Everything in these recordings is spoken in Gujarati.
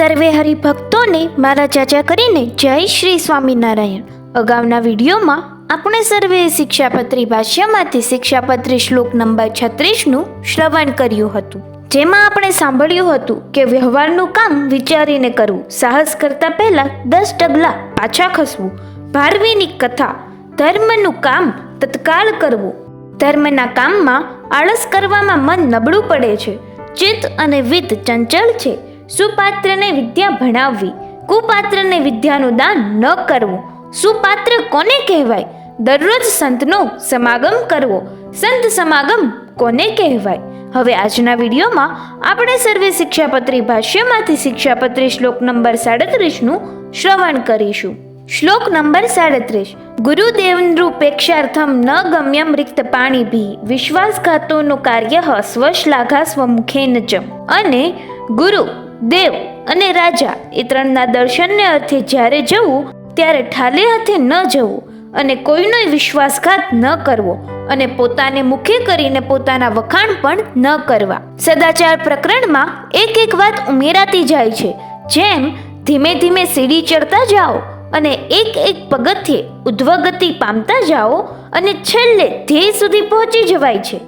સર્વે હરિભક્તોને મારા ચાચા કરીને જય શ્રી સ્વામિનારાયણ. અગાઉના વિડીયોમાં આપણે સર્વે શિક્ષાપત્રી ભાષ્યમાંથી શિક્ષાપત્રી શ્લોક નંબર છત્રીસનું શ્રવણ કર્યું હતું. જેમાં આપણે સાંભળ્યું હતું કે વ્યવહારનું કામ વિચારીને કરવું, સાહસ કરતા પહેલા દસ ડગલા પાછા ખસવું, ભારવીની કથા, ધર્મનું કામ તત્કાળ કરવું. ધર્મના કામમાં આળસ કરવામાં મન નબળું પડે છે. ચિત્ત અને વિત્ત ચંચળ છે. સુપાત્રને વિદ્યા ભણાવવી, કુપાત્રને વિદ્યાનું દાન ન કરવું. સુપાત્ર કોને કહેવાય? દરરોજ સંતનો સમાગમ કરવો. સંત સમાગમ કોને કહેવાય? હવે આજના વિડીયોમાં આપણે સર્વે શિક્ષાપત્રી ભાષ્યમાંથી શિક્ષાપત્રી શ્લોક નંબર સાડત્રીસનું શ્રવણ કરીશું. શ્લોક નંબર સાડત્રીસ. ગુરુદેવનૃપેક્ષાર્થમ ન ગમ્યમ રિક્ત પાણીભી વિશ્વાસઘાતોનું કાર્ય સ્વશ્લાઘા સ્વમુખેન જ. અને ગુરુ દેવ અને રાજા એ ત્રણના દર્શનને અર્થે જ્યારે જવું, ત્યારે ઠાલે હાથે ન જવું અને કોઈનો વિશ્વાસઘાત ન કરવો અને પોતાને મુખે કરીને પોતાના વખાણ પણ ન કરવા. સદાચાર પ્રકરણમાં એક એક વાત ઉમેરાતી જાય છે, જેમ ધીમે ધીમે સીડી ચડતા જાઓ અને એક એક પગથિયે ઉદ્વગતિ પામતા જાઓ અને છેલ્લે ધ્યેય સુધી પહોંચી જવાય છે.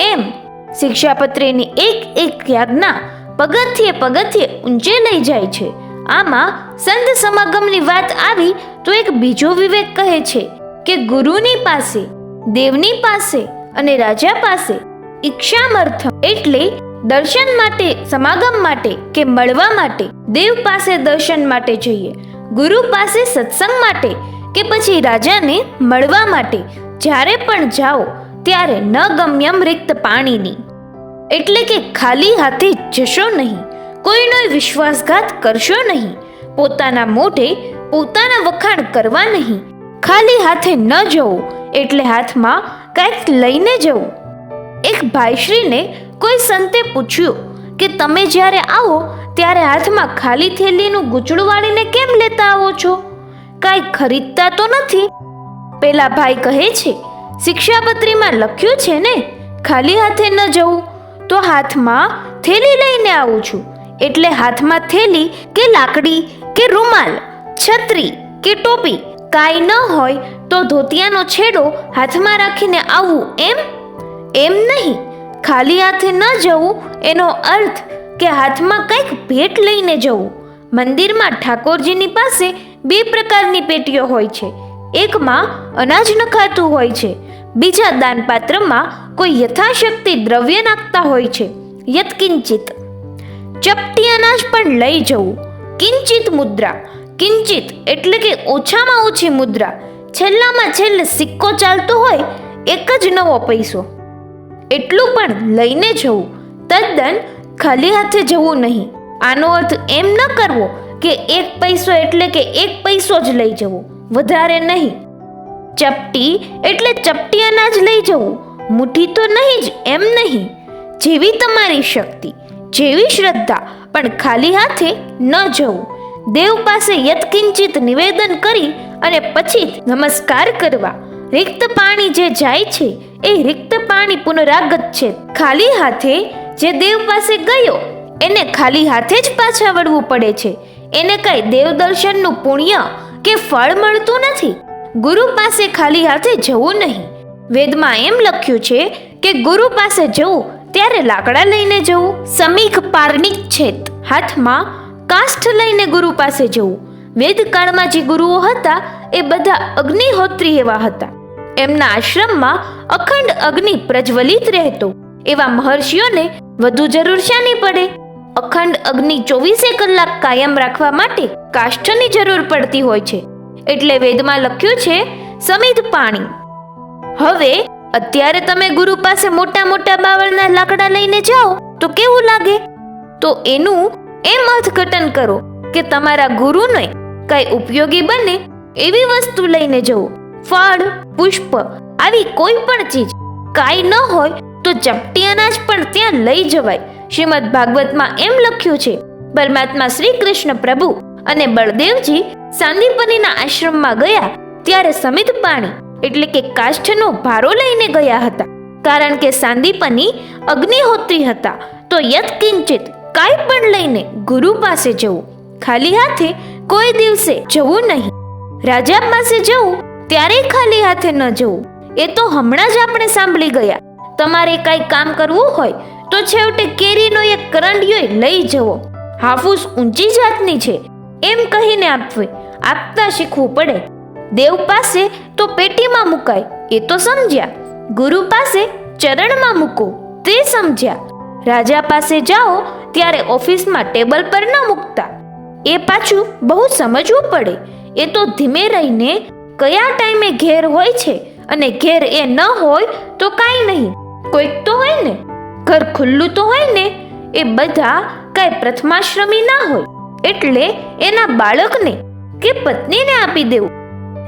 એમ શિક્ષાપત્રીની એક એક યાજ્ઞા પગથિયે પગથિયે ઊંચે લઈ જાય છે. આમાં સંત સમાગમની વાત આવી તો એક બીજો વિવેક કહે છે કે ગુરુની પાસે, દેવની પાસે અને રાજા પાસે ઈક્ષામર્થમ એટલે દર્શન માટે, સમાગમ માટે કે મળવા માટે, દેવ પાસે દર્શન માટે જઈએ, ગુરુ પાસે સત્સંગ માટે કે પછી રાજાને મળવા માટે. જ્યારે પણ જાઓ, ત્યારે ન ગમ્યમ રિક્ત પાણીની. એટલે કે ખાલી હાથે જશો નહીં. કોઈનો વિશ્વાસઘાત કરશો નહીં. પોતાના મોઢે પોતાના વખાણ કરવા નહીં. ખાલી હાથે ન જવું, એટલે હાથમાં કંઈક લઈને જવું. એક ભાઈશ્રીને કોઈ સંતે પૂછ્યું કે તમે જ્યારે આવો, ત્યારે હાથમાં ખાલી થેલીનું ગૂંચળું વાળીને કેમ લેતા આવો છો? કાંઈ ખરીદતા તો નથી. પેલા ભાઈ કહે છે, શિક્ષાપત્રીમાં લખ્યું છે ને, ખાલી હાથે ન જવું. તો હાથમાં થેલી લઈને આવું છું. એટલે હાથમાં થેલી કે લાકડી કે રૂમાલ, છત્રી કે ટોપી કાંઈ ન હોય તો ધોતિયાનો છેડો હાથમાં રાખીને આવવું એમ? એમ નહીં. ખાલી હાથે ન જવું, એનો અર્થ કે હાથમાં કંઈક ભેટ લઈને જવું. મંદિરમાં ઠાકોરજીની પાસે બે પ્રકારની પેટીઓ હોય છે. એકમાં અનાજ નખાતું હોય છે. બીજા દાનપાત્રમાં કોઈ યથાશક્તિ દ્રવ્ય નાખતા હોય છે. યત્કિંચિત. ચપટી અનાજ પણ લઈ જવું. કિંચિત મુદ્રા. કિંચિત એટલે કે ઓછામાં ઓછી મુદ્રા. છેલ્લામાં છેલ્લે સિક્કો ચાલતો હોય, એક જ નવો પૈસો. એટલું પણ લઈને જવું. તદ્દન ખાલી હાથે જવું નહીં. આનો અર્થ એમ ન કરવો કે એક પૈસો એટલે કે એક પૈસો જ લઈ જવો. વધારે નહીં. ચપટી એટલે ચપટી અનાજ લઈ જવું. મુઠ્ઠી તો નહીં જ, એમ નહીં. જેવી તમારી શક્તિ, જેવી શ્રદ્ધા, પણ ખાલી હાથે ન જવું. દેવ પાસે યત્કિંચિત નિવેદન કરી અને પછી નમસ્કાર કરવા. રિક્ત પાણી જે જાય છે, એ રિક્ત પાણી પુનરાગત છે. ખાલી હાથે જે દેવ પાસે ગયો, એને ખાલી હાથે જ પાછા વળવું પડે છે. એને કઈ દેવ દર્શનનું પુણ્ય કે ફળ મળતું નથી? ગુરુ પાસે ખાલી હાથે જવું નહીં. વેદમાં એમ લખ્યું છે કે ગુરુ પાસે જવું, ત્યારે લાકડા લઈને જવું, સમીખ પારણિક છેત, હાથમાં કાષ્ઠ લઈને ગુરુ પાસે જવું. વેદકાળમાં જે ગુરુઓ હતા, એ બધા અગ્નિહોત્રી એવા હતા. એમના આશ્રમમાં અખંડ અગ્નિ પ્રજ્વલિત રહેતો. એવા મહર્ષિઓને વધુ જરૂર શાની પડે? અખંડ અગ્નિ ચોવીસે કલાક કાયમ રાખવા માટે કાષ્ઠની જરૂર પડતી હોય છે. એટલે વેદમાં લખ્યું છે, સમિત પાણી. હવે, અત્યારે તમે ગુરુ પાસે મોટા મોટા બાવળના લાકડા લઈને જાઓ, તો કેવું લાગે? તો એનું એમ અર્થઘટન કરો કે તમારા ગુરુને કઈ ઉપયોગી બને એવી વસ્તુ લઈને જવું. ફળ, પુષ્પ, આવી કોઈ પણ ચીજ. કાંઈ ન હોય તો ચપટી અનાજ પણ ત્યાં લઈ જવાય. શ્રીમદ ભાગવતમાં એમ લખ્યું છે, પરમાત્મા શ્રી કૃષ્ણ પ્રભુ અને બળદેવજી સાંદીપનીના આશ્રમમાં ગયા ત્યારે સમિત પાણી એટલે કે કાષ્ઠનો ભારો લઈને ગયા હતા. કારણ કે સાંદીપની અગ્નિહોત્રી હતા, તો યત કિંચિત કાંઈ પણ લઈને ગુરુ પાસે જવું. ખાલી હાથે કોઈ દિવસે જવું નહીં. રાજા પાસે જવું, ત્યારે ખાલી હાથે ન જવું. એ તો હમણાં જ આપણે સાંભળી ગયા. તમારે કાંઈ કામ કરવું હોય તો છેવટે કેરીનો એક કરંડિયો લઈ જવો. હાફૂસ ઊંચી જાતની છે, એમ કહીને આપવી. આપતા શીખવું પડે. દેવ પાસે તો પેટીમાં મુકાય, એ તો સમજ્યા. ગુરુ પાસે ચરણમાં મૂકો, તે સમજ્યા. રાજા પાસે જાઓ, ત્યારે ઓફિસમાં ટેબલ પર ન મૂકતા. એ પાછું બહુ સમજવું પડે. એ તો ધીમે રહીને કયા ટાઈમે ઘેર હોય છે અને ઘેર એ ન હોય તો કાંઈ નહીં. કોઈક તો હોય ને. ઘર ખુલ્લું તો હોય ને, એ બધા કાંઈ પ્રથમાશ્રમી ના હોય. એટલે એના બાળકને કે પત્નીને આપી દેવું.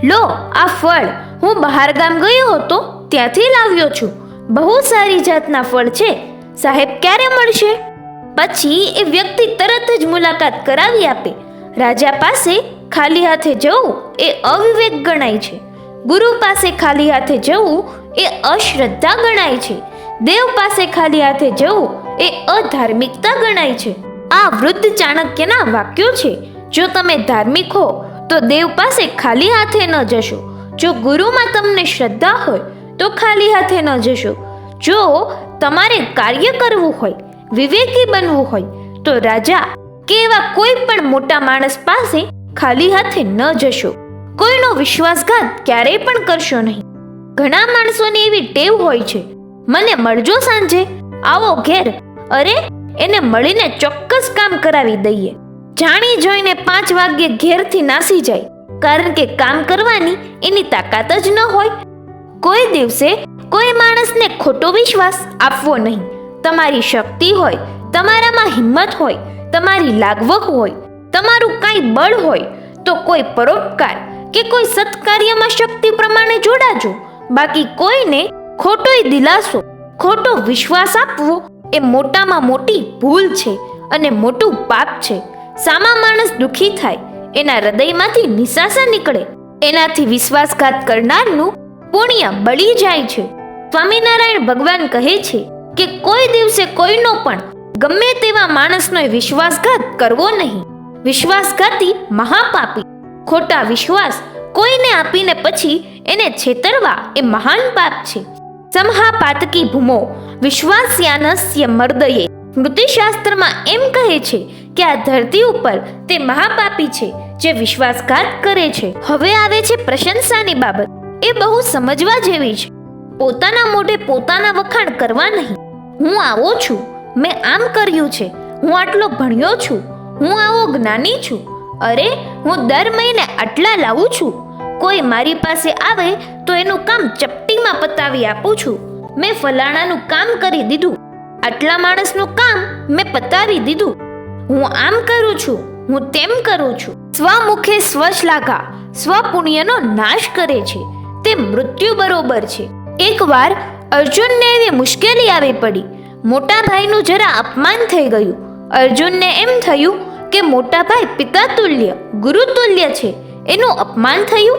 લો, આ ફળ. હું બહાર ગામ ગયો હતો, ત્યાંથી લાવ્યો છું. બહુ સારી જાતના ફળ છે. સાહેબ, ક્યારે મળશે? પછી એ વ્યક્તિ તરત જ મુલાકાત કરાવી આપે. રાજા પાસે ખાલી હાથે જવું એ અવિવેક ગણાય છે. ગુરુ પાસે ખાલી હાથે જવું એ અશ્રદ્ધા ગણાય છે. દેવ પાસે ખાલી હાથે જવું એ અધાર્મિકતા ગણાય છે. આ વૃદ્ધ ચાણક્યના વાક્યો છે. જો તમે ધાર્મિક હો, તો દેવ પાસે ખાલી હાથે ન જશો. જો ગુરુમાં તમને શ્રદ્ધા હોય, તો ખાલી હાથે ન જશો. જો તમારે કાર્ય કરવું હોય, વિવેકી બનવું હોય, તો રાજા કે એવા કોઈ પણ મોટા માણસ પાસે ખાલી હાથે ન જશો. કોઈનો વિશ્વાસઘાત ક્યારેય પણ કરશો નહીં. ઘણા માણસોની એવી ટેવ હોય છે મને મળજો સાંજે. આવો ઘેર. અરે, એને મળીને ચોક્કસ કામ કરાવી દઈએ. જાણી જોઈને પાંચ વાગ્યે ઘેરથી નાસી જાય. કારણ કે કામ કરવાની એની તાકાત જ ન હોય. કોઈ દિવસે કોઈ માણસને ખોટો વિશ્વાસ આપવો નહીં. તમારી શક્તિ હોય, તમારામાં હિંમત હોય, તમારી લાગવક હોય, તમારું કાંઈ બળ હોય, તો કોઈ પરોપકાર કે કોઈ સત્કાર્યમાં શક્તિ પ્રમાણે જોડાજો. બાકી કોઈને ખોટોય દિલાસો, ખોટો વિશ્વાસ આપવો એ મોટામાં મોટી ભૂલ છે અને મોટું પાપ છે. સામા માણસ દુખી થાય, એના હૃદયમાંથી નિશાસા નીકળે, એનાથી વિશ્વાસઘાત કરનારનું પુણ્ય બળી જાય છે. સ્વામિનારાયણ ભગવાન કહે છે કે કોઈ દિવસે કોઈનો પણ ગમે તેવા માણસનો વિશ્વાસઘાત કરવો નહીં. વિશ્વાસઘાતી મહાપાપી, ખોટા વિશ્વાસ કોઈને આપીને પછી એને છેતરવા એ મહાન પાપ છે. સમહા પાતકી ભૂમો વિશ્વાસ્યાનસ્ય મર્દયે. સ્મૃતિશાસ્ત્રમાં એમ કહે છે કે આ ધરતી ઉપર તે મહાપાપી છે જે વિશ્વાસઘાત કરે છે. હવે આવે છે પ્રશંસાની બાબત. એ બહુ સમજવા જેવી છે. પોતાના મોઢે પોતાના વખાણ કરવા નહીં. હું આવો છું. મેં આમ કર્યું છે. હું આટલો ભણ્યો છું. હું આવો જ્ઞાની છું. અરે, હું દર મહિને આટલા લાવું છું. કોઈ મારી પાસે આવે તો એનું કામ ચપટીમાં પતાવી આપું છું. મેં ફલાણાનું કામ કરી દીધું. આટલા માણસનું કામ મેં પતાવી દીધું. હું આમ કરું છું, હું તેમ કરું છું. સ્વમુખે સ્વશ્લાઘા સ્વપુણ્યનો નાશ કરે છે. તે મૃત્યુ બરોબર છે. એકવાર અર્જુનને એવી મુશ્કેલી આવી પડી. મોટા ભાઈનું જરા અપમાન થઈ ગયું. અર્જુનને એમ થયું કે મોટા ભાઈ પિતા તુલ્ય, ગુરુ છે. એનું અપમાન થયું?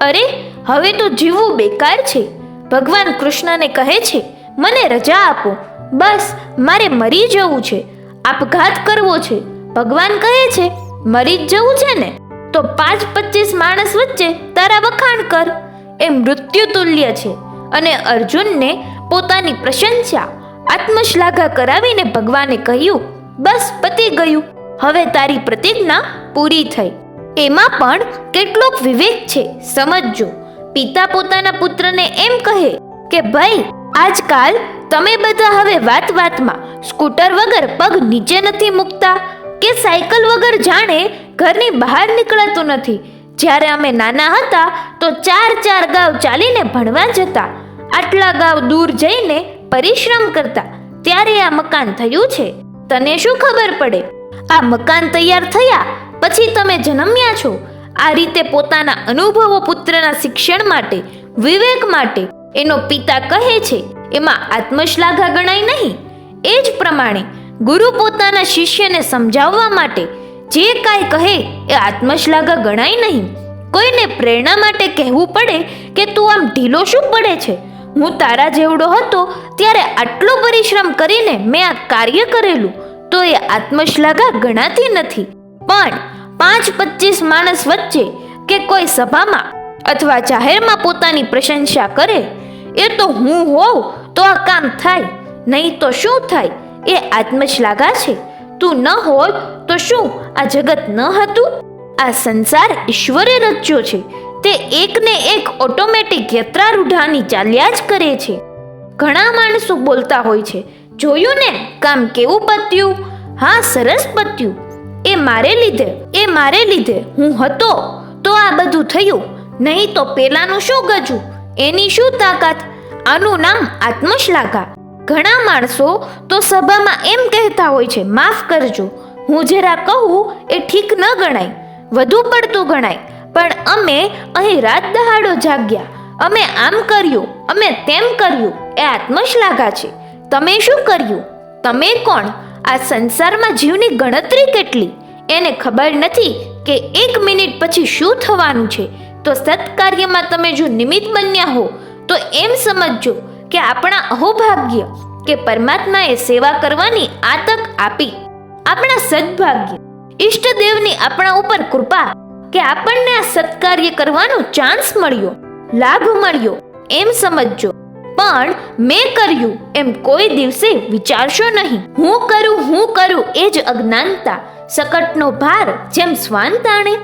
અરે, હવે તો જીવવું બેકાર છે. ભગવાન કૃષ્ણને કહે છે, મને રજા આપો. બસ, મારે મરી જવું છે. આપઘાત કરવો છે. ભગવાન કહે છે, મરી જ જવું છે ને? તો પાંચ પચીસ માણસ વચ્ચે તારા વખાણ કર. એ મૃત્યુ તુલ્ય છે અને અર્જુનને પોતાની પ્રશંસા, આત્મશ્લાઘા કરાવીને ભગવાને કહ્યું, બસ, પતી ગયું. હવે તારી પ્રતિજ્ઞા પૂરી થઈ. એમાં પણ કેટલોક વિવેક છે, સમજજો. પિતા પોતાના પુત્રને એમ કહે કે, ભાઈ, આજકાલ તમે બધા હવે વાત વાતમાં સ્કૂટર વગર પગ નીચે નથી મૂકતા કે સાયકલ વગર જાણે ઘરની બહાર નીકળાતું નથી? જ્યારે અમે નાના હતા તો ચાર ચાર ગાવ ચાલીને ભણવા જતા. આટલા ગાવ દૂર જઈને પરિશ્રમ કરતા. ત્યારે આ મકાન થયું છે. તને શું ખબર પડે? આ મકાન તૈયાર થયા પછી તમે જન્મ્યા છો. આ રીતે પોતાના અનુભવો પુત્રના શિક્ષણ માટે, વિવેક માટે એનો પિતા કહે છે, એમાં આત્મશ્લાઘા ગણાય નહીં. એ જ પ્રમાણે ગુરુ પોતાના શિષ્યને સમજાવવા માટે જે કાંઈ કહે એ આત્મશ્લાઘા ગણાય નહીં. કોઈને પ્રેરણા માટે કહેવું પડે કે તું આમ ઢીલો શું પડે છે? હું તારા જેવડો હતો, ત્યારે આટલો પરિશ્રમ કરીને મેં આ કાર્ય કરેલું, તો એ આત્મશ્લાઘા ગણાતી નથી. પણ પાંચ પચીસ માણસ વચ્ચે કે કોઈ સભામાં અથવા જાહેરમાં પોતાની પ્રશંસા કરે, એ તો હું હોઉં, તો આ કામ થાય. નહીં તો શું થાય? એ આત્મશ્લાઘા છે. તું ન હોય તો શું આ જગત ન હતું? આ સંસાર ઈશ્વરે રચ્યો છે. તે એકને એક ઓટોમેટિક યત્રારૂઢાની ચાલ્યા જ કરે છે. ઘણા માણસો બોલતા હોય છે, જોયું ને? કામ કેવું પત્યું? હા, સરસ પત્યું. એ મારે લીધે, એ મારે લીધે, હું હતો. તો આ બધું થયું. નહીં તો પેલાનું શું ગજું? એની શું તાકાત? આનું નામ આત્મશ્લાઘા. ઘણા માણસો તો સભામાં એમ કહેતા હોય છે, માફ કરજો. હું જરા કહું, એ ઠીક ન ગણાય. વધુ પડતું ગણાય. પણ અમે અહીં રાત દહાડો જાગ્યા. અમે આમ કર્યું, અમે તેમ કર્યું. એ આત્મશ્લાઘા છે. તમે શું કર્યું? તમે કોણ? આ સંસારમાં જીવની ગણતરી કેટલી? એને ખબર નથી કે એક મિનિટ પછી શું થવાનું છે. તો સત્કાર્યમાં તમે જો નિમિત્ત બન્યા હો, તો એમ સમજજો કે આપણા અહોભાગ્ય કે પરમાત્માએ સેવા કરવાની આ તક આપી. આપણા સદભાગ્ય. ઈષ્ટદેવની આપણા ઉપર કૃપા કે આપણને આ સત્કાર્ય કરવાનો ચાન્સ મળ્યો, લાભ મળ્યો. એમ સમજજો પણ મેં કર્યું એમ કોઈ દિવસે વિચારશો નહીં. હું કરું હું કરું એ જ અજ્ઞાનતા, સકટનો ભાર જેમ શ્વાન તાણે.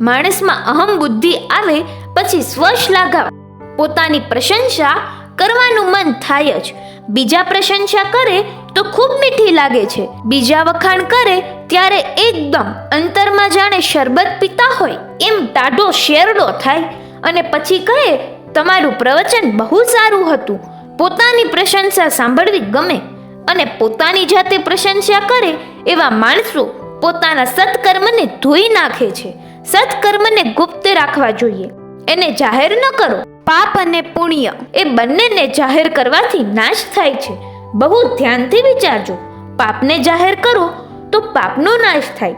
માણસમાં અહમ બુદ્ધિ આવે પછી સ્વશ્લાઘા પોતાની પ્રશંસા કરવાનું મન થાય જ. બીજા પ્રશંસા કરે તો ખૂબ મીઠી લાગે છે. બીજા વખાણ કરે ત્યારે એકદમ અંતરમાં જાણે શરબત પીતા હોય એમ ટાઢો શેરડો થાય. અને પછી કહે તમારું પ્રવચન બહુ સારું હતું. પોતાની પ્રશંસા સાંભળવી ગમે અને પોતાની જાતે પ્રશંસા કરે એવા માણસો પોતાના સત્કર્મને ધોઈ નાખે છે. સત્કર્મને ગુપ્ત રાખવા જોઈએ. એને જાહેર ન કરો. પાપ અને પુણ્ય એ બંનેને જાહેર કરવાથી નાશ થાય છે. બહુ ધ્યાનથી વિચારજો. પાપને જાહેર કરો તો પાપનો નાશ થાય.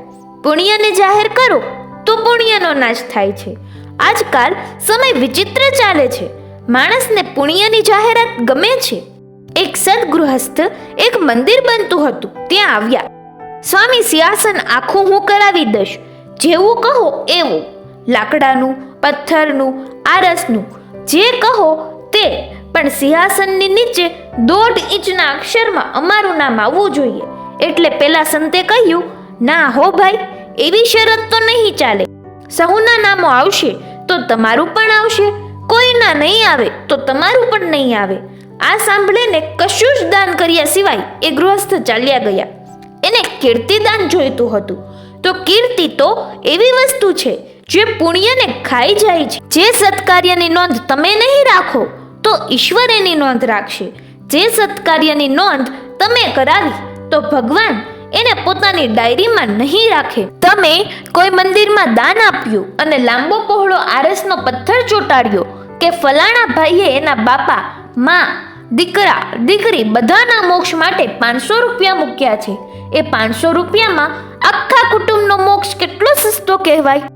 પુણ્યને જાહેર કરો તો પુણ્યનો નાશ થાય છે. આજકાલ સમય વિચિત્ર ચાલે છે. માણસને પુણ્યની જાહેરાત ગમે છે. એક સદગૃહસ્થ એક મંદિર બનતું હતું, ત્યાં આવ્યા. સ્વામી, સિંહાસન આખું હું કરાવી દઈશ. જેવું કહો એવું. લાકડાનું, પથ્થરનું, આરસનું, જે કહો તે. પણ સિંહાસનની નીચે દોઢ ઇંચના અક્ષરમાં અમારું નામ આવવું જોઈએ. એટલે પેલા સંતે કહ્યું, ના હો ભાઈ, એવી શરત તો નહીં ચાલે. સહુના નામો આવશે તો તમારું પણ આવશે. કોઈના નહીં આવે તો તમારું પણ નહીં આવે. આ સાંભળીને કશું જ દાન કર્યા સિવાય એ ગૃહસ્થ ચાલ્યા ગયા. એને કીર્તિદાન જોઈતું હતું. તો કીર્તિ તો એવી વસ્તુ છે જે પુણ્યને ખાઈ જાય છે. જે સત્કાર્યની નોંધ તમે નહીં રાખો તો ઈશ્વર એની નોંધ રાખશે. જે સત્કાર્યની નોંધ તમે કરાવી તો ભગવાન એને પોતાની ડાયરીમાં નહીં રાખે. તમે કોઈ મંદિરમાં દાન આપ્યું અને લાંબો પહોળો આરસનો પથ્થર ચોંટાડ્યો કે ફલાણા ભાઈએ એના બાપા, માં, દીકરા, દીકરી બધાના મોક્ષ માટે પાંચસો રૂપિયા મૂક્યા છે. એ પાંચસો રૂપિયામાં આખા કુટુંબનો મોક્ષ કેટલો સસ્તો કહેવાય?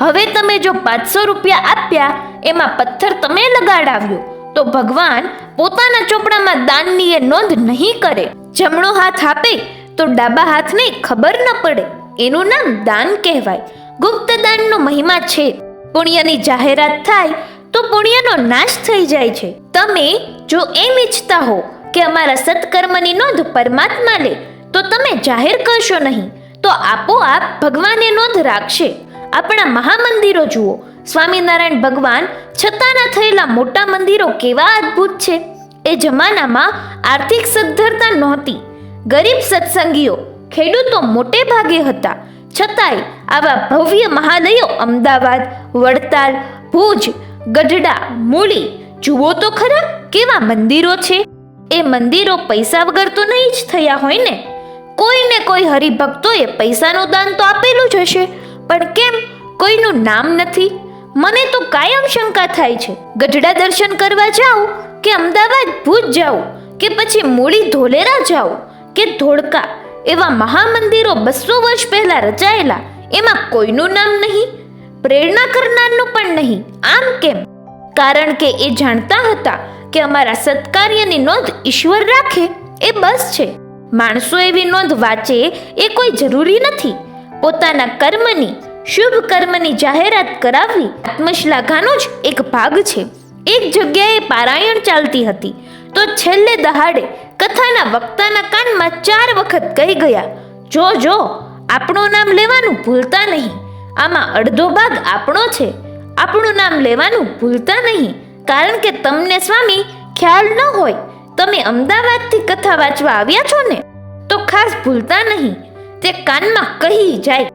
હવે તમે જો પાંચસો રૂપિયા આપ્યા, એમાં પથ્થર તમે લગાડાવ્યો, તો ભગવાન પોતાના ચોપડામાં દાનની એ નોંધ નહીં કરે. જમણો હાથ આપે તો ડાબા હાથને ખબર ન પડે. એનું નામ દાન કહેવાય. ગુપ્ત દાનનો મહિમા છે. પુણ્યની જાહેરાત થાય તો પુણ્યનો નાશ થઈ જાય છે. તમે જો એમ ઈચ્છતા હો કે અમારા સત્કર્મની નોંધ પરમાત્મા લે, તો તમે જાહેર કરશો નહીં. તો આપોઆપ ભગવાને નોંધ રાખશે. આપણા મહામંદિરો જુઓ. સ્વામિનારાયણ ભગવાન છતાંના થયેલા મોટા મંદિરો કેવા અદ્ભુત છે. એ જમાનામાં આર્થિક સદ્ધરતા નહોતી. ગરીબ સત્સંગીઓ ખેડૂતો મોટે ભાગે હતા. છતાંય આવા ભવ્ય મહાલયો અમદાવાદ, વડતાલ, ભુજ, ગઢડા, મૂળી જુઓ તો ખરા કેવા મંદિરો છે. એ મંદિરો પૈસા વગર તો નહીં જ થયા હોય ને. કોઈને કોઈ હરિભક્તોએ પૈસાનું દાન તો આપેલું જ હશે. પણ કેમ? કોઈનું નામ નથી. મને તો કાયમ શંકા થાય છે. ગઢડા દર્શન કરવા જાઉં કે અમદાવાદ, ભુજ જાઉં કે પછી મૂળી ધોલેરા જાઉં? કે ધોળકા એવા મહામંદિરો બસો વર્ષ પહેલા રચાયેલા, એમાં કોઈનું નામ નહીં, પ્રેરણા કરનારનું પણ નહીં. આમ કેમ? કારણ કે એ જાણતા હતા કે અમારા સત્કાર્યની નોંધ ઈશ્વર રાખે, એ બસ છે. માણસો એવી નોંધ વાંચે એ કોઈ જરૂરી નથી. પોતાના કર્મની, શુભ કર્મની જાહેરાત કરાવવી આત્મશ્લાઘાનો જ એક ભાગ છે. એક જગ્યાએ પારાયણ ચાલતી હતી. તો છેલ્લે દહાડે કથાના વક્તાના કાનમાં ચાર વખત કહી ગયા, જો જો, આપણું નામ લેવાનું ભૂલતા નહીં. આમાં અડધો ભાગ આપણો છે. આપણું નામ લેવાનું ભૂલતા નહીં. કારણ કે તમને સ્વામી ખ્યાલ ન હોય. તમે અમદાવાદથી કથા વાંચવા આવ્યા છો ને, તો ખાસ ભૂલતા નહીં. તે કાનમાં કહી જાય.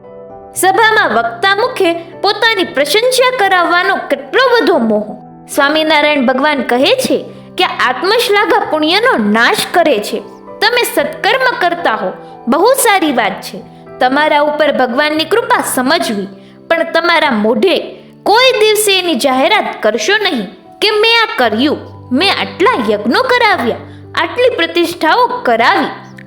સભામાં વક્તા મુખે પોતાની પ્રશંસા કરાવવાનો કેટલો બધો મોહ. સ્વામિનારાયણ ભગવાન કહે છે કે આત્મશ્લાઘા પુણ્યનો નાશ કરે છે. તમે સત્કર્મ કરતા હો. બહુ સારી વાત છે. તમારા ઉપર ભગવાનની કૃપા સમજવી. પણ તમારા મોઢે કોઈ દિવસે એની જાહેરાત કરશો નહીં કે મેં આ કર્યું. મેં આટલા યજ્ઞો કરાવ્યા. આટલી પ્રતિષ્ઠાઓ કરાવી.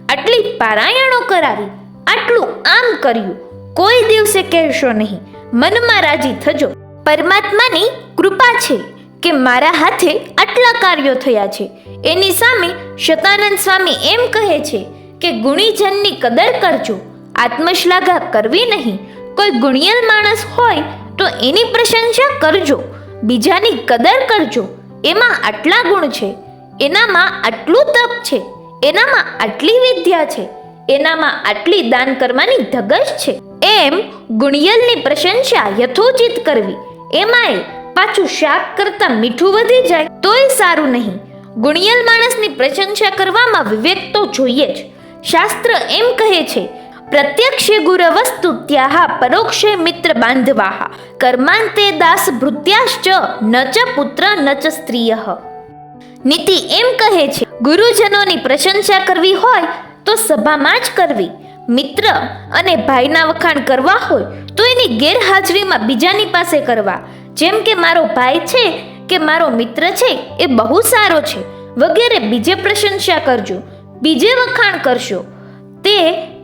આટલી પારાયણો કરાવી. આટલું આમ કર્યું. કોઈ દિવસે કહેશો નહીં. મનમાં રાજી થજો. પરમાત્માની કૃપા છે. કે મારા હાથે આટલા કાર્યો થયા છે. એની સામે શતાનંદ સ્વામી એમ કહે છે કે ગુણીજનની કદર કરજો. આત્મશ્લાઘા કરવી નહીં. કોઈ ગુણિયલ માણસ હોય તો એની પ્રશંસા કરજો. બીજાની કદર કરજો. એમાં આટલા ગુણ છે. એનામાં આટલું તપ છે. એનામાં આટલી વિદ્યા છે. એનામાં આટલી દાન કરવાની ધગશ છે. એમ ગુણિયલની પ્રશંસા યથોચિત કરવી. એમાંય પાછું શાક કરતાં મીઠું વધી જાય તોય સારું નહીં. ગુણિયલ માણસની પ્રશંસા કરવામાં વિવેક તો જોઈએ જ. શાસ્ત્ર એમ કહે છે, પ્રત્યક્ષે ગુર વસ્તુ ત્યાહ પરોક્ષે મિત્ર બાંધવાહા. કર્માંતે દાસ ભૃત્યાશ્ચ ન પુત્ર ન ચ સ્ત્રીય. નીતિ એમ કહે છે, ગુરુજનોની પ્રશંસા કરવી હોય તો સભામાં જ કરવી. મિત્ર અને ભાઈના વખાણ કરવા હોય તો એની ગેરહાજરીમાં બીજાની પાસે કરવા. જેમ કે મારો ભાઈ છે કે મારો મિત્ર છે, એ બહુ સારો છે. વગેરે બીજે પ્રશંસા કરજો, બીજે વખાણ કરશો. તે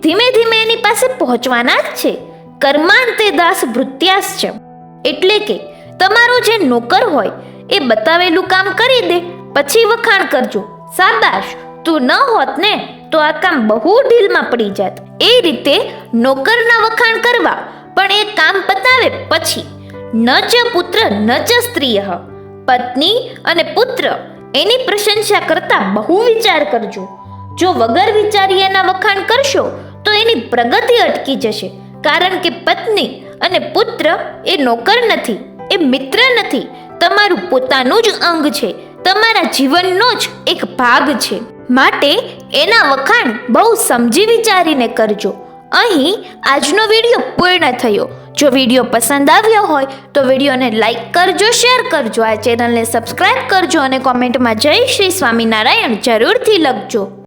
ધીમે ધીમે એની પાસે પહોંચવાના જ છે. કર્માંતે દાસ ભૃત્યાસ છે એટલે કે તમારો જે નોકર હોય, એ બતાવેલું કામ કરી દે, પછી વખાણ કરજો. સાબાશ તું ન હોત ને, તો આ કામ બહુ ઢીલમાં પડી જાત. એ રીતે નોકરના વખાણ કરવા, પણ એ કામ પતાવે પછી. ન ચ પુત્ર, ન ચ સ્ત્રીય. પત્ની અને પુત્ર, એની પ્રશંસા કરતા બહુ વિચાર કરજો. જો વગર વિચારી વખાણ કરશો, તો એની પ્રગતિ અટકી જશે. કારણ કે પત્ની અને પુત્ર એ નોકર નથી, એ મિત્ર નથી. તમારું પોતાનું જ અંગ છે, તમારા જીવનનો જ એક ભાગ છે. માટે એના વખાણ બહુ સમજી વિચારીને કરજો. અહીં આજનો વીડિયો પૂર્ણ થયો. જો વીડિયો પસંદ આવ્યો હોય તો વિડીયોને લાઈક કરજો, શેર કરજો, આ ચેનલને સબસ્ક્રાઈબ કરજો અને કોમેન્ટમાં જય શ્રી સ્વામિનારાયણ જરૂરથી લખજો.